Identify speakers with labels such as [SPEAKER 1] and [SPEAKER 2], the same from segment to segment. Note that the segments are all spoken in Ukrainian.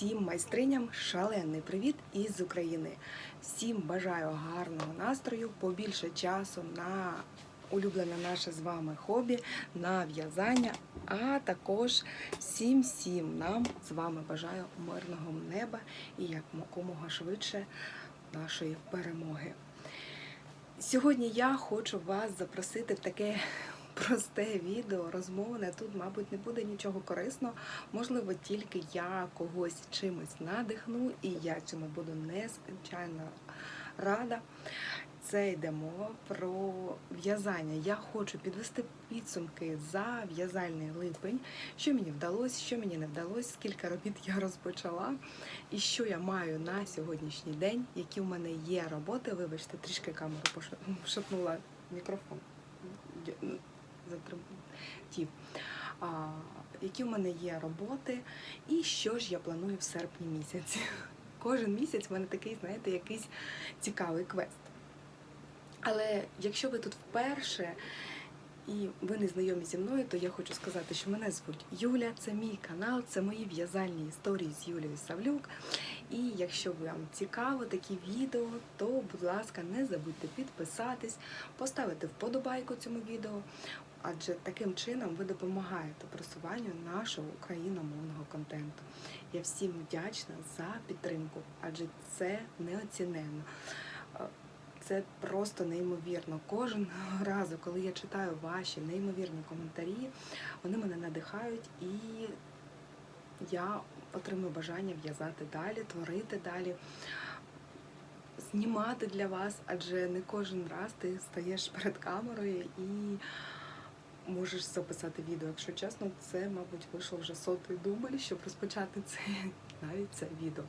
[SPEAKER 1] Всім майстриням шалений привіт із України. Всім бажаю гарного настрою, побільше часу на улюблене наше з вами хобі, на в'язання, а також всім всім нам з вами бажаю мирного неба і якомога швидше нашої перемоги. Сьогодні я хочу вас запросити в таке просте відео, розмовне. Тут, мабуть, не буде нічого корисного. Можливо, тільки я когось чимось надихну, і я цьому буду незвичайно рада. Це йде мова про в'язання. Я хочу підвести підсумки за в'язальний липень, що мені вдалося, що мені не вдалося, скільки робіт я розпочала, і що я маю на сьогоднішній день, які в мене є роботи. Вибачте, трішки камеру пошатнула мікрофон. Затрим- які в мене є роботи, і що ж я планую в серпні місяці. Кожен місяць в мене такий, знаєте, якийсь цікавий квест. Але якщо ви тут вперше і ви не знайомі зі мною, то я хочу сказати, що мене звуть Юля, це мій канал, це мої в'язальні історії з Юлією Савлюк. І якщо вам цікаво такі відео, то, будь ласка, не забудьте підписатись, поставити вподобайку цьому відео, адже таким чином ви допомагаєте просуванню нашого україномовного контенту. Я всім вдячна за підтримку, адже це неоціненно. Е, Це просто неймовірно. Кожен разу, коли я читаю ваші неймовірні коментарі, вони мене надихають і я отримую бажання в'язати далі, творити далі, знімати для вас, адже не кожен раз ти стаєш перед камерою і можеш записати відео. Якщо чесно, це, мабуть, вийшло вже сотий дубль, щоб розпочати це навіть це відео.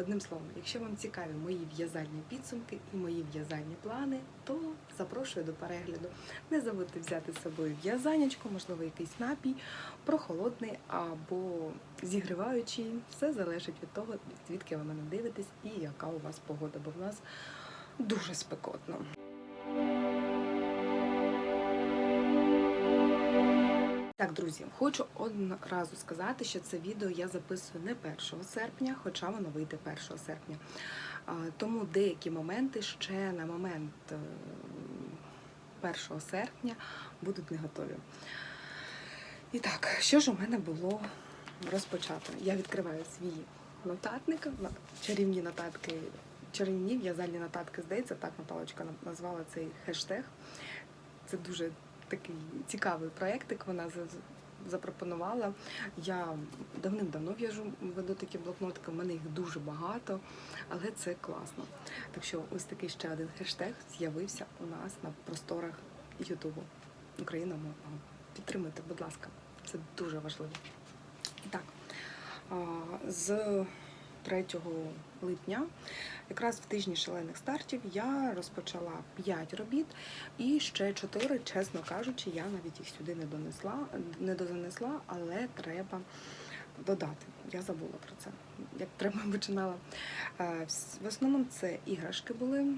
[SPEAKER 1] Одним словом, якщо вам цікаві мої в'язальні підсумки і мої в'язальні плани, то запрошую до перегляду. Не забудьте взяти з собою в'язанячку, можливо, якийсь напій, прохолодний або зігріваючий. Все залежить від того, звідки ви мене дивитесь і яка у вас погода, бо в нас дуже спекотно. Так, друзі, хочу одразу сказати, що це відео я записую не 1 серпня, хоча воно вийде 1 серпня. Тому деякі моменти ще на момент е, 1 серпня будуть не готові. І так, що ж у мене було розпочато? Я відкриваю свій нотатник, чарівні нотатки, чарівні в'язальні нотатки, здається, так Наталочка назвала цей хештег. Це дуже такий цікавий проєктик вона за- за- запропонувала. Я давним-давно в'яжу, веду такі блокнотики, в мене їх дуже багато, але це класно. Так що ось такий ще один хештег з'явився у нас на просторах Ютубу україномовного. Підтримуйте, будь ласка, це дуже важливо. Так, з 3 липня, якраз в тижні шалених стартів, я розпочала 5 робіт і ще 4, чесно кажучи, я навіть їх сюди не донесла, не дозанесла, але треба додати. Я забула про це. Як треба починала. Е, В основному це іграшки були.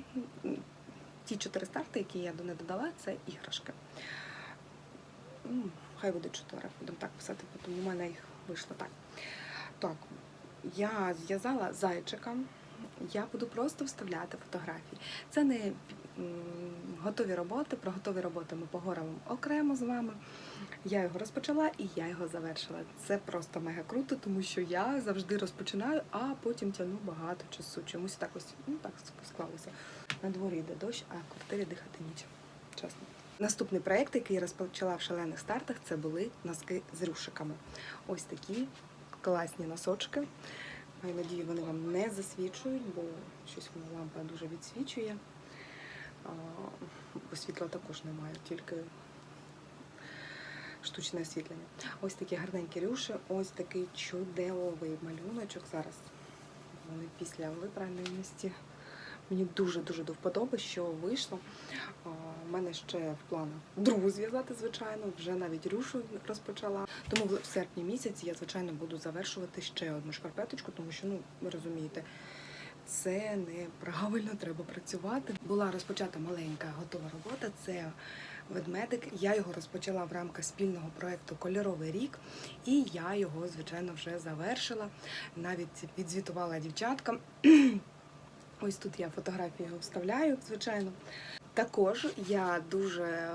[SPEAKER 1] Ті чотири старти, які я до не додала, це іграшки. Хай буде чотири, будемо так писати, тому в мене їх вийшло так. Так, я зв'язала зайчика. Я буду просто вставляти фотографії. Це не готові роботи. Про готові роботи ми поговоримо окремо з вами. Я його розпочала і я його завершила. Це просто мега круто, тому що я завжди розпочинаю, а потім тягну багато часу. Чомусь так ось ну так склалося. На дворі йде дощ, а в квартирі дихати нічим. Чесно. Наступний проєкт, який я розпочала в шалених стартах, це були носки з рюшиками. Ось такі класні носочки. Маю надію, вони вам не засвічують, бо щось моя лампа дуже відсвічує. Бо світла також немає, тільки штучне освітлення. Ось такі гарненькі рюші, ось такий чудовий малюночок. Зараз вони після випральності. Мені дуже-дуже до вподоби, що вийшло. У мене ще в планах другу зв'язати, звичайно, вже навіть рюшу розпочала. Тому в серпні місяці я, звичайно, буду завершувати ще одну шкарпеточку, тому що, ну, ви розумієте, це неправильно, треба працювати. Була розпочата маленька готова робота. Це ведмедик. Я його розпочала в рамках спільного проєкту Кольоровий рік, і я його, звичайно, вже завершила. Навіть відзвітувала дівчаткам. Ось тут я фотографію вставляю, звичайно. Також я дуже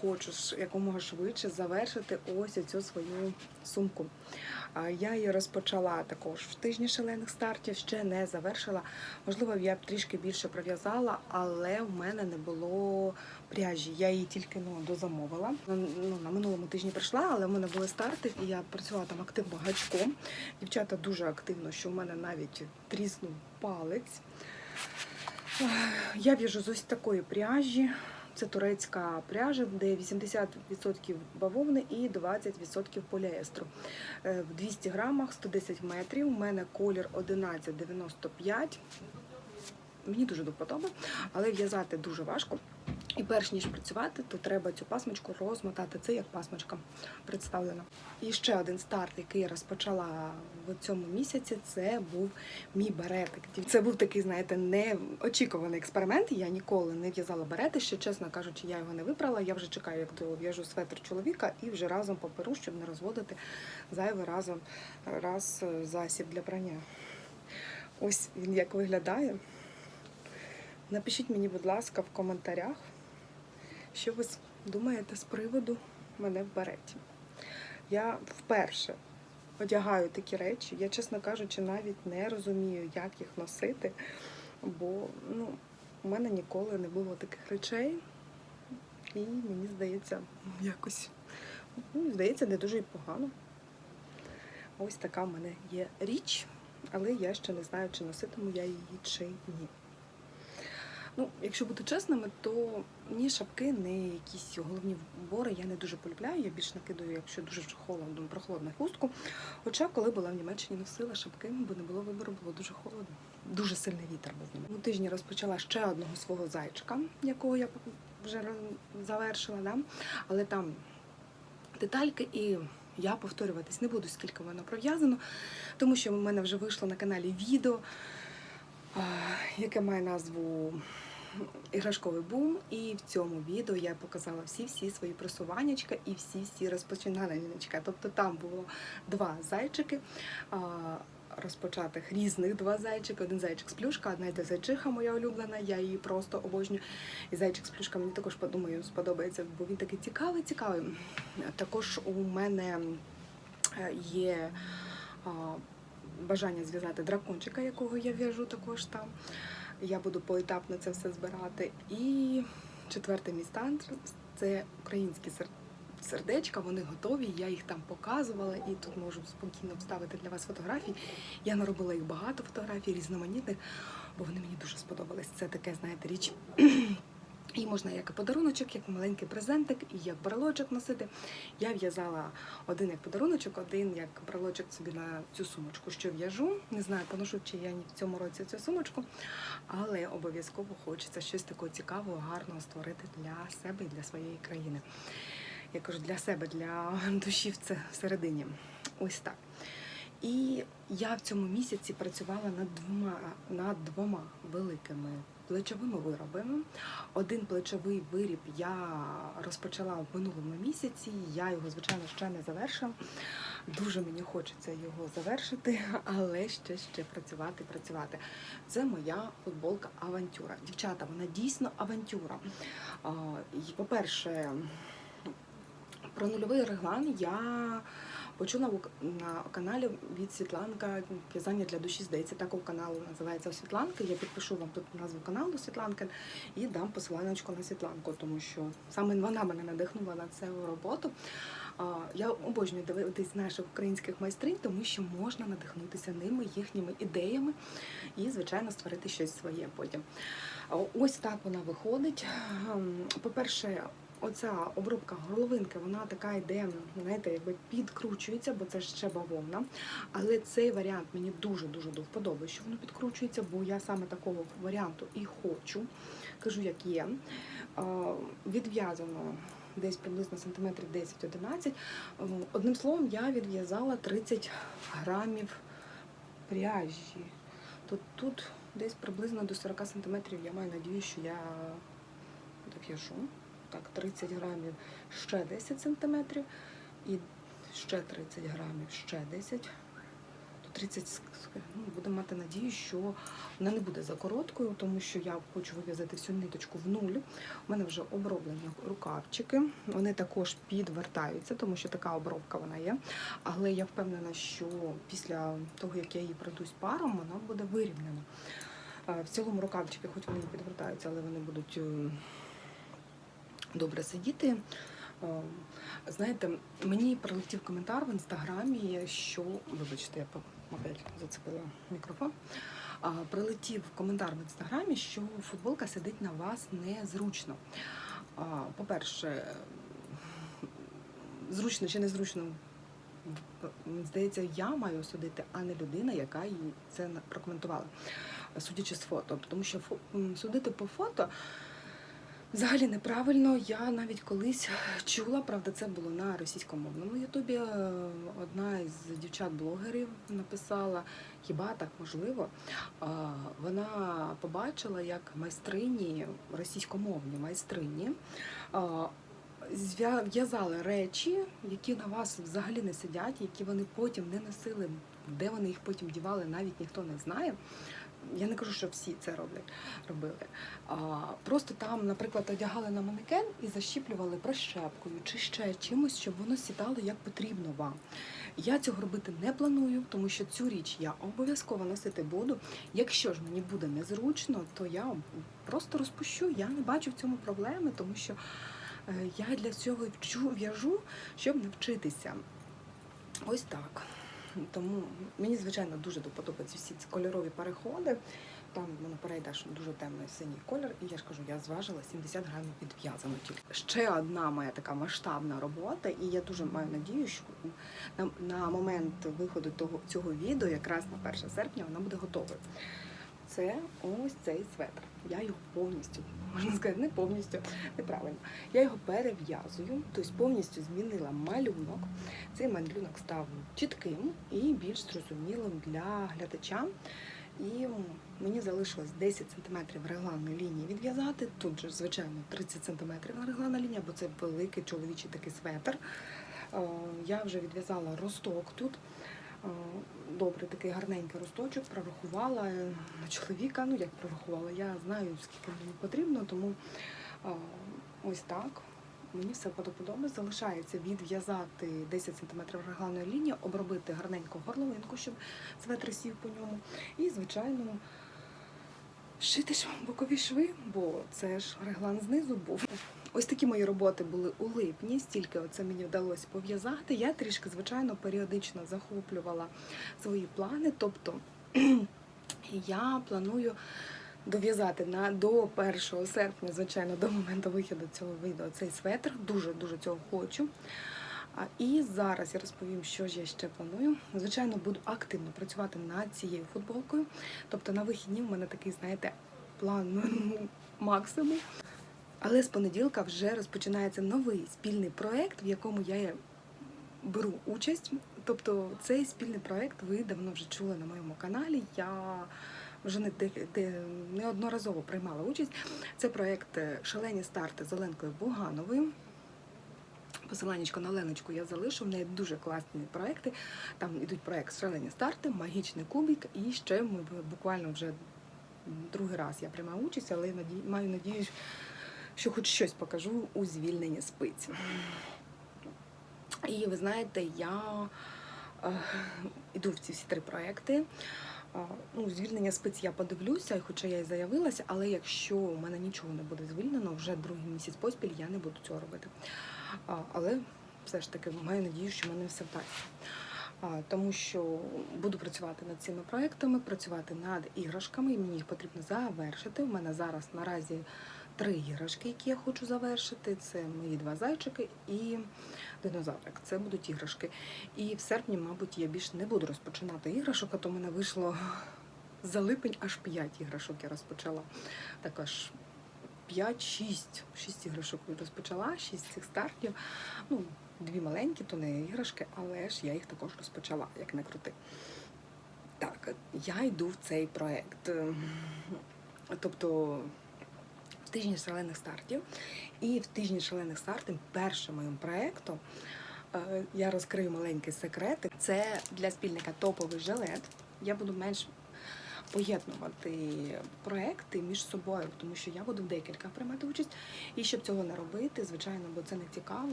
[SPEAKER 1] хочу якомога швидше завершити ось цю свою сумку. Я її розпочала також в тижні шалених стартів, ще не завершила. Можливо, я б трішки більше пров'язала, але в мене не було пряжі. Я її тільки ну, дозамовила. Ну, на минулому тижні прийшла, але в мене були старти, і я працювала там активно гачком. Дівчата дуже активно, що в мене навіть тріснув палець. Я в'яжу з ось такої пряжі. Це турецька пряжа, де 80% бавовни і 20% поліестру. Е, В 200 грамах 110 метрів. У мене колір 1195. Мені дуже до вподоби, але в'язати дуже важко. І перш ніж працювати, то треба цю пасмочку розмотати. Це як пасмочка представлена. І ще один старт, який я розпочала в цьому місяці, це був мій беретик. Це був такий, знаєте, неочікуваний експеримент. Я ніколи не в'язала берети. Ще чесно кажучи, я його не випрала. Я вже чекаю, як дов'яжу светр чоловіка, і вже разом поперу, щоб не розводити зайвий разом раз е, засіб для прання. Ось він як виглядає. Напишіть мені, будь ласка, в коментарях, що ви думаєте з приводу мене в береті. Я вперше одягаю такі речі. Я, чесно кажучи, навіть не розумію, як їх носити, бо ну, у мене ніколи не було таких речей. І мені здається, якось ну, здається, не дуже погано. Ось така в мене є річ, але я ще не знаю, чи носитиму я її чи ні. Ну, якщо бути чесними, то ні шапки, ні якісь головні вбори я не дуже полюбляю. Я більш накидаю, якщо дуже вже холодно, прохолодну хустку. Хоча, коли була в Німеччині, носила шапки, бо не було вибору, було дуже холодно. Дуже сильний вітер був. У тижні розпочала ще одного свого зайчика, якого я вже завершила, да? але там детальки і. Я повторюватись не буду, скільки воно пров'язано, тому що в мене вже вийшло на каналі відео, яке має назву Іграшковий бум. І в цьому відео я показала всі-всі свої просуваннячка і всі-всі розпочинаннячка. Тобто там було два зайчики. Розпочатих різних два зайчики. Один зайчик з плюшка, одна йде зайчиха моя улюблена, я її просто обожнюю. І зайчик з плюшка мені також подумаю, сподобається, бо він такий цікавий, цікавий. Також у мене е, є бажання зв'язати дракончика, якого я в'яжу також там. Я буду поетапно це все збирати. І четвертий мій стан це українські сер- сердечка, вони готові. Я їх там показувала і тут можу спокійно вставити для вас фотографії. Я наробила їх багато фотографій, різноманітних, бо вони мені дуже сподобались. Це таке, знаєте, річ. Її можна як подаруночок, як маленький презентик, і як брелочок носити. Я в'язала один як подаруночок, один як брелочок собі на цю сумочку, що в'яжу. Не знаю, поношу чи я в цьому році цю сумочку, але обов'язково хочеться щось такого цікавого, гарного створити для себе і для своєї країни. Я кажу, для себе, для душі в це всередині. Ось так. І я в цьому місяці працювала над двома, над двома великими плечовими виробами. Один плечовий виріб я розпочала в минулому місяці. Я його, звичайно, ще не завершила. Дуже мені хочеться його завершити, але ще ще працювати, працювати. Це моя футболка авантюра. Дівчата, вона дійсно авантюра. По-перше, про нульовий реглан я почула на каналі від Світланка в'язання для душі, здається, так у каналу називається у Світланки. Я підпишу вам тут назву каналу Світланки і дам посиланочку на Світланку, тому що саме вона мене надихнула на цю роботу. Я обожнюю дивитись наших українських майстринь, тому що можна надихнутися ними, їхніми ідеями і, звичайно, створити щось своє потім. Ось так вона виходить. Ем, По-перше, оця обробка горловинки, вона така йде, знаєте, якби підкручується, бо це ще бавовна. Але цей варіант мені дуже-дуже до вподоби, що воно підкручується, бо я саме такого варіанту і хочу. Кажу, як є. Відв'язано десь приблизно сантиметрів 10-11. Е, Одним словом, я відв'язала 30 грамів пряжі. Тут, тут десь приблизно до 40 сантиметрів я маю надію, що я дов'яжу. Так, 30 грамів ще 10 сантиметрів і ще 30 грамів, ще 10. То 30, ск- ск- ну, будемо мати надію, що вона не буде за короткою, тому що я хочу вив'язати всю ниточку в нуль. У мене вже оброблені рукавчики. Вони також підвертаються, тому що така обробка вона є. Але я впевнена, що після того, як я її пройдусь паром, вона буде вирівнена. Е, В цілому рукавчики, хоч вони і підвертаються, але вони будуть е, добре сидіти. Е, Знаєте, мені прилетів коментар в інстаграмі, що вибачте, я опять зацепила мікрофон. Прилетів коментар в інстаграмі, що футболка сидить на вас незручно. По-перше, зручно чи незручно, здається, я маю судити, а не людина, яка їй це прокоментувала, судячи з фото. Тому що судити по фото взагалі неправильно. Я навіть колись чула, правда, це було на російськомовному ютубі. е, Одна із дівчат-блогерів написала, хіба так можливо. Вона побачила, як майстрині, російськомовні майстрині. а, В'язали речі, які на вас взагалі не сидять, які вони потім не носили, де вони їх потім дівали, навіть ніхто не знає. Я не кажу, що всі це роблять, робили. А, просто там, наприклад, одягали на манекен і защіплювали прищепкою чи ще чимось, щоб воно сідало як потрібно вам. Я цього робити не планую, тому що цю річ я обов'язково носити буду. Якщо ж мені буде незручно, то я просто розпущу. Я не бачу в цьому проблеми, тому що е, я для цього в'яжу, щоб навчитися. Ось так. Тому мені, звичайно, дуже подобаються всі ці кольорові переходи. Там воно перейде, дуже темний синій колір, і я ж кажу, я зважила 70 грамів відв'язано тільки. Ще одна моя така масштабна робота, і я дуже маю надію, що на, на момент виходу того цього відео, якраз на 1 серпня, вона буде готовою. Це ось цей светр. Я його повністю, можна сказати, не повністю, неправильно. Я його перев'язую, тобто повністю змінила малюнок. Цей малюнок став чітким і більш зрозумілим для глядача. І мені залишилось 10 см регланної лінії відв'язати. Тут же, звичайно, 30 см регланна лінія, бо це великий чоловічий такий светр. Е, Я вже відв'язала росток тут. Е, Добрий такий гарненький росточок, прорахувала е, на чоловіка. Ну як прорахувала, я знаю, скільки мені потрібно, тому е, ось так. Мені все подобається. Залишається відв'язати 10 см регланної лінії, обробити гарненьку горловинку, щоб светр сів по ньому. І, звичайно, шити бокові шви, бо це ж реглан знизу був. Ось такі мої роботи були у липні, стільки оце мені вдалося пов'язати. Я трішки, звичайно, періодично захоплювала свої плани. Тобто я планую дов'язати на до 1 серпня, звичайно, до моменту виходу цього відео цей светр. Дуже дуже цього хочу. І зараз я розповім, що ж я ще планую. Звичайно, буду активно працювати над цією футболкою. Тобто на вихідні в мене такий, знаєте, план максимум. Але з понеділка вже розпочинається новий спільний проєкт, в якому я беру участь. Тобто цей спільний проєкт ви давно вже чули на моєму каналі. Я вже не неодноразово приймала участь. Це проєкт е, Шалені старти з Оленкою Бугановою. Посиланнячко на Леночку я залишу. В неї дуже класні проекти. Там ідуть проект Шалені старти, магічний кубик. І ще ми буквально вже другий раз я приймаю участь, але маю надію, що хоч щось покажу у звільненні спиць. І ви знаєте, я е, іду в ці всі три проекти. Ну, звільнення спиць я подивлюся, хоча я і заявилася, але якщо у мене нічого не буде звільнено, вже другий місяць поспіль я не буду цього робити. Але все ж таки маю надію, що в мене все вдасться. Тому що буду працювати над цими проектами, працювати над іграшками, і мені їх потрібно завершити. У мене зараз наразі три іграшки, які я хочу завершити. Це мої два зайчики і динозаврик. Це будуть іграшки. І в серпні, мабуть, я більше не буду розпочинати іграшок, а то в мене вийшло за липень аж 5 іграшок я розпочала. Так аж 5-6. 6 іграшок розпочала, 6 цих стартів. Ну, дві маленькі, то не іграшки, але ж я їх також розпочала, як не крути. Так, я йду в цей проект. Тобто тижні шалених стартів. І в тижні шалених стартів першим моїм проєктом е, я розкрию маленький секрет. Це для спільника топовий жилет. Я буду менш поєднувати проекти між собою, тому що я буду в декілька приймати участь. І щоб цього не робити, звичайно, бо це не цікаво.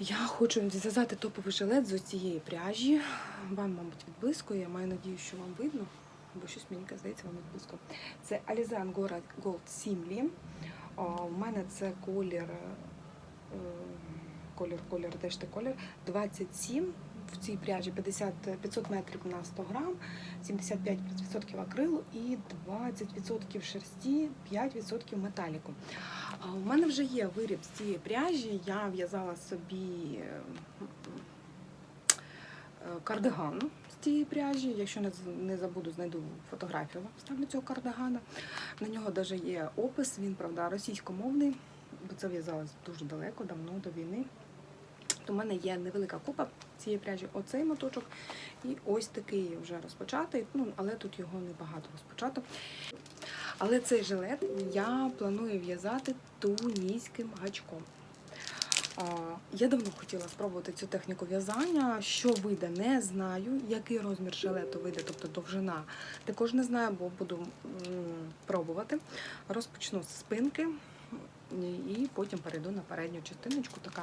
[SPEAKER 1] Я хочу зв'язати топовий жилет з цієї пряжі. Вам, мабуть, відблискує. Я маю надію, що вам видно, бо щось мені здається, вам відблискує. Це Alizan Gold Simli. У мене це колір, е, колір, колір, де ж ти колір 27. В цій пряжі 50, 500 метрів на 100 грам, 75% акрилу і 20% шерсті, 5% металіку. У мене вже є виріб з цієї пряжі. Я в'язала собі е, кардиган з цієї пряжі. Якщо не забуду, знайду фотографію, вставлю цього кардигана. На нього навіть є опис, він, правда, російськомовний, бо це в'язалось дуже далеко, давно до війни. То в мене є невелика купа цієї пряжі, оцей моточок, і ось такий вже розпочатий, ну, але тут його небагато розпочато. Але цей жилет я планую в'язати туніським гачком. Я давно хотіла спробувати цю техніку в'язання. Що вийде, не знаю. Який розмір жилету вийде, тобто довжина. Також не знаю, бо буду пробувати. Розпочну з спинки і потім перейду на передню частиночку. Така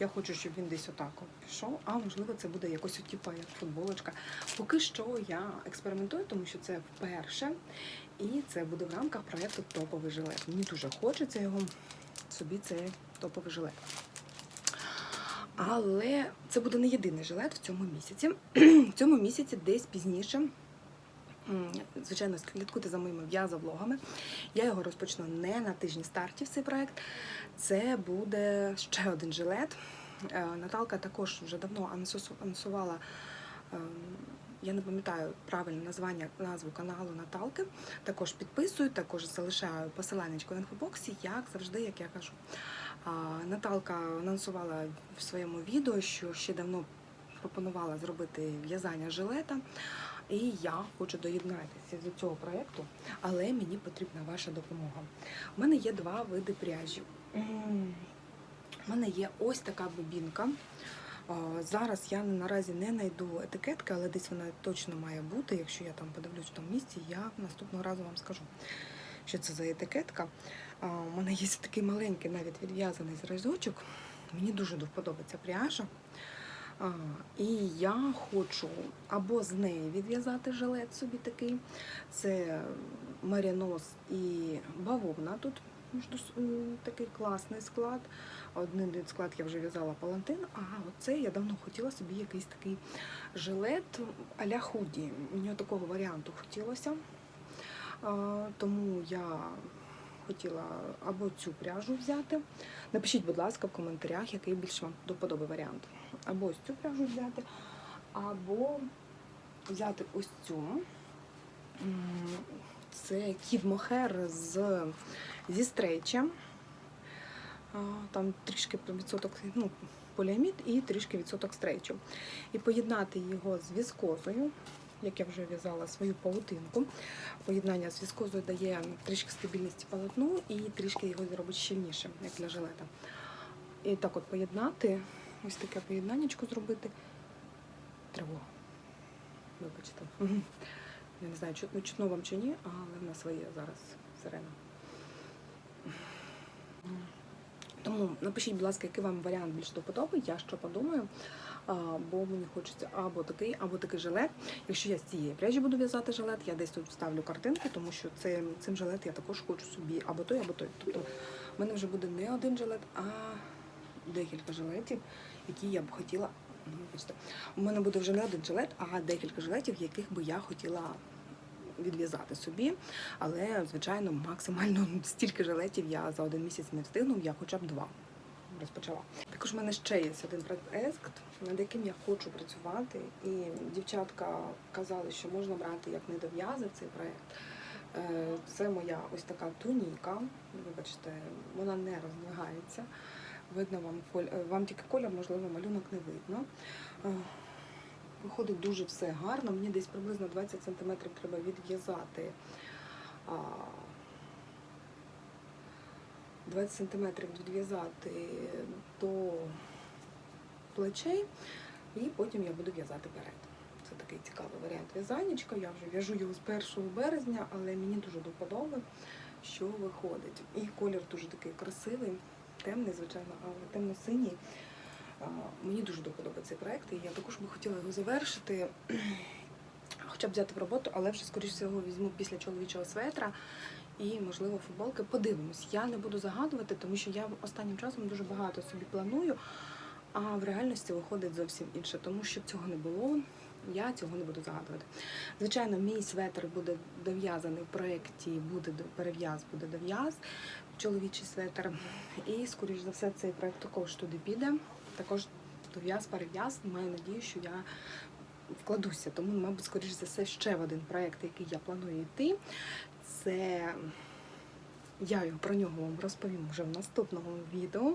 [SPEAKER 1] я хочу, щоб він десь отак пішов. А можливо, це буде якось типу, як футболочка. Поки що я експериментую, тому що це вперше. І це буде в рамках проєкту Топовий жилет. Мені дуже хочеться його собі цей топовий жилет. Але це буде не єдиний жилет в цьому місяці. В цьому місяці десь пізніше. Звичайно, слідкуйте за моїми в'язовлогами. Я його розпочну не на тижні стартів цей проект. Це буде ще один жилет. Е, Наталка також вже давно анонсу- анонсувала. ем, Я не пам'ятаю правильне названня назву каналу Наталки. Також підписую, також залишаю посилання в інфобоксі, як завжди, як я кажу. Наталка анонсувала в своєму відео, що ще давно пропонувала зробити в'язання жилета. І я хочу доєднатися до цього проєкту, але мені потрібна ваша допомога. У мене є два види пряжі. У мене є ось така бобінка. Зараз я наразі не знайду етикетки, але десь вона точно має бути. Якщо я там подивлюсь в тому місці, я наступного разу вам скажу, що це за етикетка. У мене є такий маленький, навіть відв'язаний зразочок. Мені дуже ця пряжа. І я хочу або з неї відв'язати жилет собі такий. Це марінос і бавовна тут такий класний склад. Один склад я вже в'язала палантин, а оце я давно хотіла собі якийсь такий жилет а-ля худі. Мені такого варіанту хотілося. Тому я хотіла або цю пряжу взяти. Напишіть, будь ласка, в коментарях, який більш вам до вподоби варіант. Або ось цю пряжу взяти, або взяти ось цю. Це кіт мохер з, зі стрейчем. Там трішки відсоток ну, поліамід і трішки відсоток стрейчу. І поєднати його з віскозою, як я вже в'язала свою паутинку. Поєднання з віскозою дає трішки стабільності полотну і трішки його зробить щільнішим, як для жилета. І так от поєднати, ось таке поєднаннячко зробити. Тривога. Вибачте. Я не знаю, чутно, чутно вам чи ні, але в нас є зараз сирена. Тому напишіть, будь ласка, який вам варіант більш до я що подумаю. Бо мені хочеться або такий, або такий жилет. Якщо я з цієї пряжі буду в'язати жилет, я десь тут вставлю картинки, тому що це, цим жилет я також хочу собі або той, або той. Тобто в мене вже буде не один жилет, а декілька жилетів, які я б хотіла. ну, у мене буде вже не один жилет, а декілька жилетів, яких би я хотіла відв'язати собі. Але, звичайно, максимально стільки жилетів я за один місяць не встигну, я хоча б два розпочала. Також в мене ще є один проект, над яким я хочу працювати. І дівчатка казали, що можна брати як недов'язи цей проект. Е, Це моя ось така туніка. Вибачте, вона не роздвигається. Видно вам е, вам тільки колір, можливо, малюнок не видно. Е, Виходить дуже все гарно. Мені десь приблизно 20 см треба відв'язати 20 см відв'язати до плечей, і потім я буду в'язати перед. Це такий цікавий варіант в'язаннячка. Я вже в'яжу його з 1 березня, але мені дуже до вподоби, що виходить. І колір дуже такий красивий, темний, звичайно, але темно-синій. Мені дуже до цей проект, і я також би хотіла його завершити, хоча б взяти в роботу, але вже, скоріш всього, візьму після чоловічого светра і, можливо, футболки. Подивимось. Я не буду загадувати, тому що я останнім часом дуже багато собі планую, а в реальності виходить зовсім інше. Тому щоб цього не було, я цього не буду загадувати. Звичайно, мій светр буде дов'язаний в проєкті, буде перев'яз, буде дов'яз, чоловічий светр. І, скоріш за все, цей проєкт також туди піде. Також дов'яз, перев'яз. Маю надію, що я вкладуся. Тому, мабуть, скоріш за все, ще в один проєкт, який я планую йти. Це я про нього вам розповім вже в наступному відео.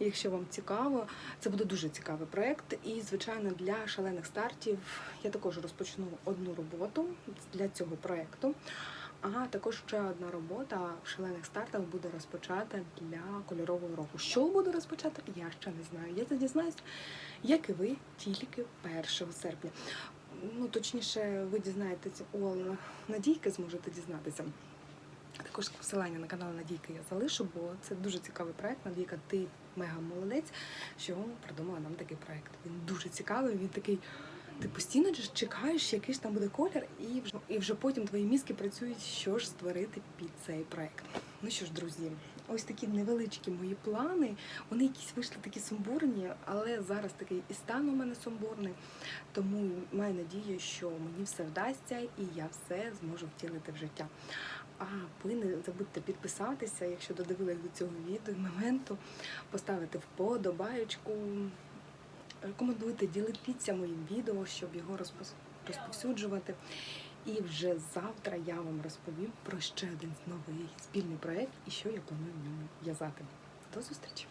[SPEAKER 1] Якщо вам цікаво, це буде дуже цікавий проєкт. І, звичайно, для шалених стартів я також розпочну одну роботу для цього проєкту. А також ще одна робота в шалених стартах буде розпочата для кольорового року. Що буду розпочати, я ще не знаю. Я це дізнаюсь, як і ви, тільки 1 серпня. Ну, точніше, ви дізнаєтеся у Надійки, зможете дізнатися. Також посилання на канал Надійки я залишу, бо це дуже цікавий проект. Надійка, ти мега молодець, що придумала нам такий проект. Він дуже цікавий, він такий. Ти постійно чекаєш, який ж там буде колір, і вже, і вже потім твої мізки працюють, що ж створити під цей проект. Ну що ж, друзі, ось такі невеличкі мої плани. Вони якісь вийшли такі сумбурні, але зараз такий і стан у мене сумбурний. Тому маю надію, що мені все вдасться і я все зможу втілити в життя. А ви не забудьте підписатися, якщо додивились до цього відео моменту, поставити вподобаєчку, рекомендуйте, ділитися моїм відео, щоб його розповсюджувати. І вже завтра я вам розповім про ще один новий спільний проєкт і що я планую в ньому в'язати. До зустрічі!